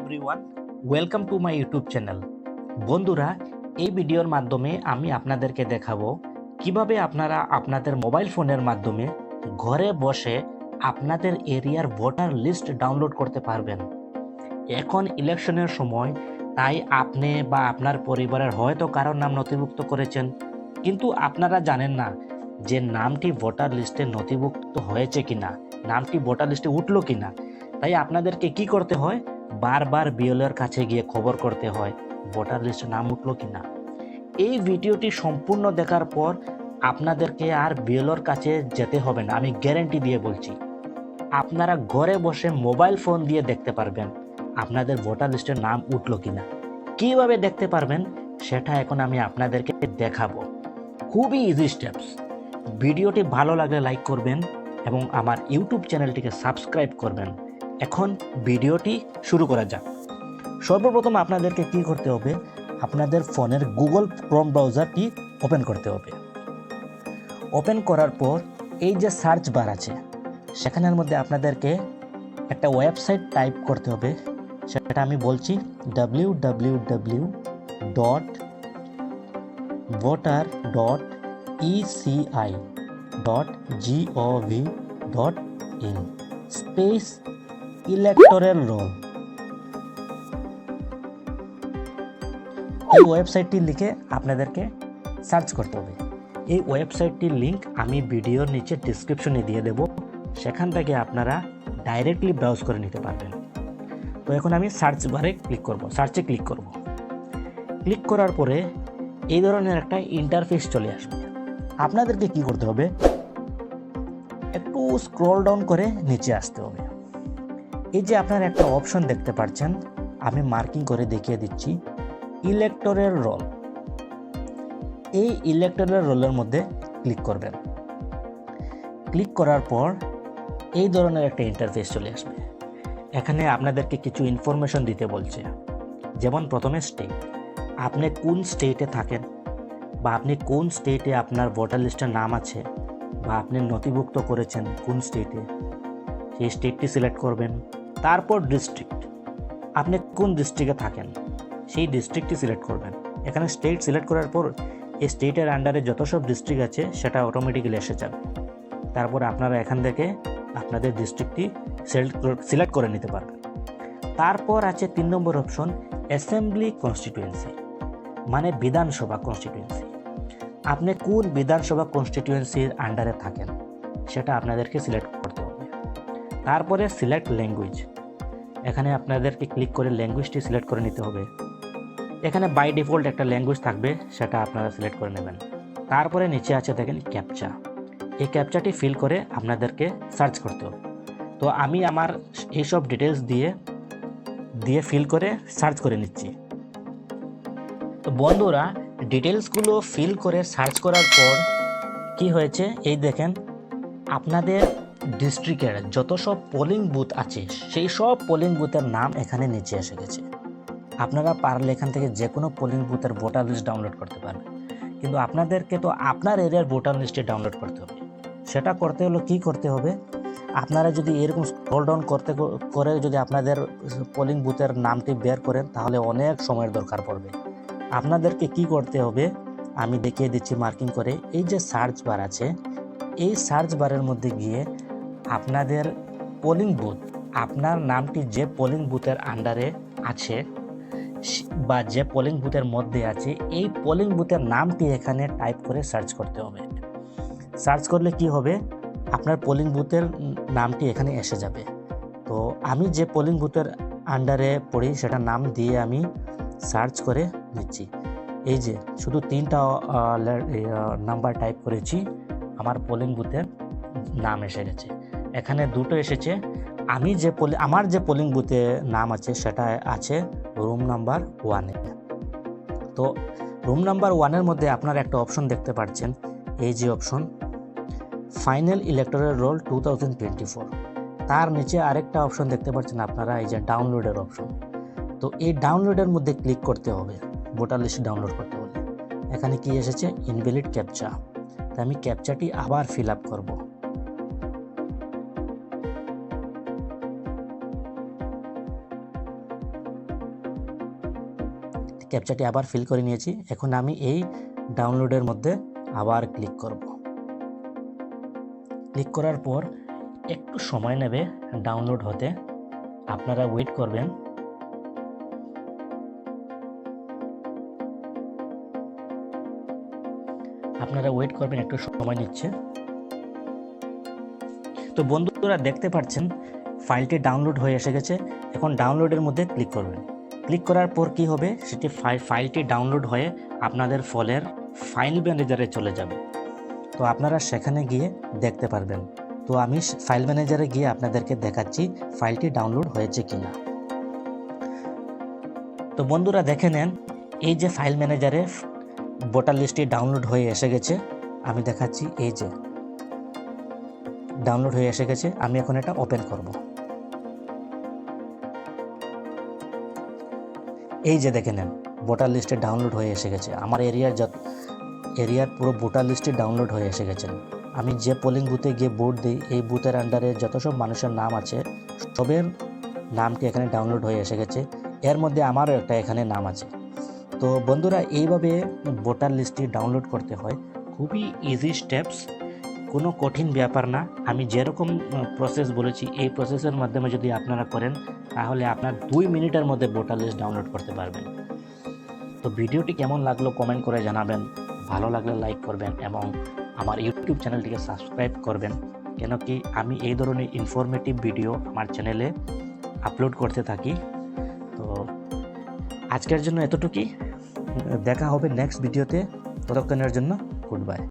Everyone welcome to my YouTube channel বন্ধুরা, এই ভিডিওর মাধ্যমে আমি আপনাদেরকে দেখাবো কীভাবে আপনারা আপনাদের মোবাইল ফোনের মাধ্যমে ঘরে বসে আপনাদের এরিয়ার ভোটার লিস্ট ডাউনলোড করতে পারবেন। এখন ইলেকশনের সময়, তাই আপনি বা আপনার পরিবারের হয়তো কারোর নাম নথিভুক্ত করেছেন, কিন্তু আপনারা জানেন না যে নামটি ভোটার লিস্টে নথিভুক্ত হয়েছে কিনা, নামটি ভোটার লিস্টে উঠল কিনা। তাই আপনাদেরকে কি করতে হয় বারবার বিএলএর কাছে গিয়ে খবর করতে হয়, ভোটার লিস্টে নাম উঠল কি না? এই ভিডিওটি সম্পূর্ণ দেখার পর আপনাদেরকে আর বিএলওর কাছে যেতে হবে না, আমি গ্যারেন্টি দিয়ে বলছি। আপনারা ঘরে বসে মোবাইল ফোন দিয়ে দেখতে পারবেন আপনাদের ভোটার লিস্টের নাম উঠল কি না। কীভাবে দেখতে পারবেন সেটা এখন আমি আপনাদেরকে দেখাবো। খুবই ইজি স্টেপস ভিডিওটি ভালো লাগলে লাইক করবেন এবং আমার ইউটিউব চ্যানেলটিকে সাবস্ক্রাইব করবেন। এখন ভিডিওটি শুরু করা যাক। সর্বপ্রথম আপনাদেরকে কি করতে হবে? আপনাদের ফোনের গুগল ক্রোম ব্রাউজারটি ওপেন করতে হবে। ওপেন করার পর এই যে সার্চ বার আছে, সেখানের মধ্যে আপনাদেরকে একটা ওয়েবসাইট টাইপ করতে হবে। সেটা আমি বলছি W W W dot voter dot ECI dot GOV dot in space electoral roll. এই ওয়েবসাইটটি লিখে আপনাদেরকে সার্চ করতে হবে। এই ওয়েবসাইটটির লিংক আমি ভিডিওর নিচে ডিসক্রিপশনে দিয়ে দেব। সেখান থেকে আপনারা ডাইরেক্টলি ব্রাউজ করে নিতে পারবেন। তো এখন আমি সার্চ বারে ক্লিক করব, সার্চে ক্লিক করব। ক্লিক করার পরে এই ধরনের একটা ইন্টারফেস চলে আসবে। আপনাদেরকে কি করতে হবে? একটু স্ক্রল ডাউন করে নিচে আসতে হবে। এই যে আপনারা একটা অপশন দেখতে পাচ্ছেন আমি মার্কিং করে দেখিয়ে দিচ্ছি ইলেকটরের রোল এই ইলেকটরের রোলের মধ্যে ক্লিক করবেন। ক্লিক করার পর এই ধরনের একটা ইন্টারফেস চলে আসবে। এখানে আপনাদেরকে কিছু ইনফরমেশন দিতে বলছে। যেমন প্রথমে স্টেট আপনি কোন স্টেটে থাকেন বা আপনি কোন স্টেটে আপনার ভোটার লিস্টের নাম আছে বা আপনি নথিভুক্ত করেছেন কোন স্টেটে সেই স্টেটটি সিলেক্ট করবেন। তারপর ডিস্ট্রিক্ট আপনি কোন ডিস্ট্রিক্টে থাকেন? সেই ডিস্ট্রিক্টটি সিলেক্ট করবেন। এখানে স্টেট সিলেক্ট করার পর এই স্টেটের আন্ডারে যত সব ডিস্ট্রিক্ট আছে, সেটা অটোমেটিক্যালি এসে যাবে। তারপর আপনারা এখান থেকে আপনাদের ডিস্ট্রিক্টটি সিলেক্ট করে নিতে পারবেন। তারপর আছে তিন নম্বর অপশন অ্যাসেম্বলি কনস্টিটিউয়েন্সি মানে বিধানসভা কনস্টিটিউয়েন্সি আপনি কোন বিধানসভা কনস্টিটিউয়েন্সির আন্ডারে থাকেন, সেটা আপনাদেরকে সিলেক্ট তারপরে সিলেক্ট ল্যাঙ্গুয়েজ এখানে আপনাদেরকে ক্লিক করে ল্যাঙ্গুয়েজটি সিলেক্ট করে নিতে হবে। এখানে বাই ডিফল্ট একটা ল্যাঙ্গুয়েজ থাকবে, সেটা আপনারা সিলেক্ট করে নেবেন। তারপরে নিচে আছে দেখেন ক্যাপচা এই ক্যাপচাটি ফিল করে আপনাদেরকে সার্চ করতে হবে। তো আমি আমার এইসব ডিটেলস দিয়ে দিয়ে ফিল করে সার্চ করে নিচ্ছি। তো বন্ধুরা ডিটেলসগুলো ফিল করে সার্চ করার পর কি হয়েছে? এই দেখেন, আপনাদের ডিস্ট্রিক্টের যত সব পোলিং বুথ আছে, সেই সব পোলিং বুথের নাম এখানে নিচে এসে গেছে। আপনারা পারলে এখান থেকে যে কোনো পোলিং বুথের ভোটার লিস্ট ডাউনলোড করতে পারবেন। কিন্তু আপনাদেরকে তো আপনার এরিয়ার ভোটার লিস্টে ডাউনলোড করতে হবে। সেটা করতে হলে কি করতে হবে? আপনারা যদি এরকম স্ক্রল ডাউন করতে করে যদি আপনাদের পোলিং বুথের নামটি বের করেন, তাহলে অনেক সময়ের দরকার পড়বে। আপনাদেরকে কি করতে হবে? আমি দেখিয়ে দিচ্ছি মার্কিং করে। এই যে সার্চ বার আছে, এই সার্চ বারের মধ্যে গিয়ে আপনাদের পোলিং বুথ আপনার নামটি যে পোলিং বুথের আন্ডারে আছে বা যে পোলিং বুথের মধ্যে আছে, এই পোলিং বুথের নামটি এখানে টাইপ করে সার্চ করতে হবে। সার্চ করলে কি হবে? আপনার পোলিং বুথের নামটি এখানে এসে যাবে। তো আমি যে পোলিং বুথের আন্ডারে পড়ি সেটা নাম দিয়ে আমি সার্চ করে নিচ্ছি। এই যে, শুধু তিনটা নাম্বার টাইপ করেছি, আমার পোলিং বুথের নাম এসে গেছে। এখানে দুটো এসেছে। আমি যে পোলি আমার যে পোলিং বুথে নাম আছে, সেটা আছে রুম নাম্বার ওয়ানে তো রুম নাম্বার ওয়ানের মধ্যে আপনার একটা অপশন দেখতে পাচ্ছেন এই যে option final electoral roll two twenty four তার নিচে আরেকটা অপশন দেখতে পাচ্ছেন আপনারা, এই যে ডাউনলোডের অপশন তো এই ডাউনলোডের মধ্যে ক্লিক করতে হবে ভোটার লিস্ট ডাউনলোড করতে হলে এখানে কি এসেছে? ইনভ্যালিড ক্যাপচা তাই আমি ক্যাপচাটি আবার ফিল আপ করব। ক্যাপচাটি আবার ফিল করে নিয়েছি। এখন আমি এই ডাউনলোডের মধ্যে আবার ক্লিক করব। ক্লিক করার পর একটু সময় নেবে ডাউনলোড হতে। আপনারা ওয়েট করবেন। আপনারা ওয়েট করবেন, একটু সময় নিচ্ছে। তো বন্ধুরা দেখতে পাচ্ছেন ফাইলটি ডাউনলোড হয়ে এসে গেছে। এখন ডাউনলোডের মধ্যে ক্লিক করবেন। ক্লিক করার পর কি হবে? সেটি ফাই- ফাইলটি ডাউনলোড হয়ে আপনাদের ফলের ফাইল ম্যানেজারে চলে যাবে। তো আপনারা সেখানে গিয়ে দেখতে পারবেন। তো আমি ফাইল ম্যানেজারে গিয়ে আপনাদেরকে দেখাচ্ছি ফাইলটি ডাউনলোড হয়েছে কিনা। তো বন্ধুরা দেখে নেন, এই যে ফাইল ম্যানেজারে ভোটার লিস্টটি ডাউনলোড হয়ে এসে গেছে, আমি দেখাচ্ছি এই যে। ডাউনলোড হয়ে এসে গেছে, আমি এখন এটা ওপেন করব। এই যে দেখে নেন ভোটার লিস্টে ডাউনলোড হয়ে এসে গেছে। আমার এরিয়ার যত এরিয়ার পুরো ভোটার লিস্টে ডাউনলোড হয়ে এসে গেছেন আমি যে পোলিং বুথে গিয়ে ভোট দিই, এই বুথের আন্ডারে যত সব মানুষের নাম আছে, সবের নামটি এখানে ডাউনলোড হয়ে এসে গেছে। এর মধ্যে আমারও একটা এখানে নাম আছে। তো বন্ধুরা, এইভাবে ভোটার লিস্টটি ডাউনলোড করতে হয়। খুবই ইজি স্টেপস কোনো কঠিন ব্যাপার না। আমি যেরকম প্রসেস বলেছি, এই প্রসেসের মাধ্যমে যদি আপনারা করেন, তাহলে আপনার দুই মিনিটের মধ্যে ভোটার লিস্ট ডাউনলোড করতে পারবেন। তো ভিডিওটি কেমন লাগল কমেন্ট করে জানাবেন। ভালো লাগলে লাইক করবেন এবং আমার ইউটিউব চ্যানেলটিকে সাবস্ক্রাইব করবেন। কেন কি, আমি এই ধরনের ইনফরমেটিভ ভিডিও আমার চ্যানেলে আপলোড করতে থাকি। তো আজকের জন্য এতটুকুই। দেখা হবে নেক্সট ভিডিওতে ততক্ষণের জন্য গুড বাই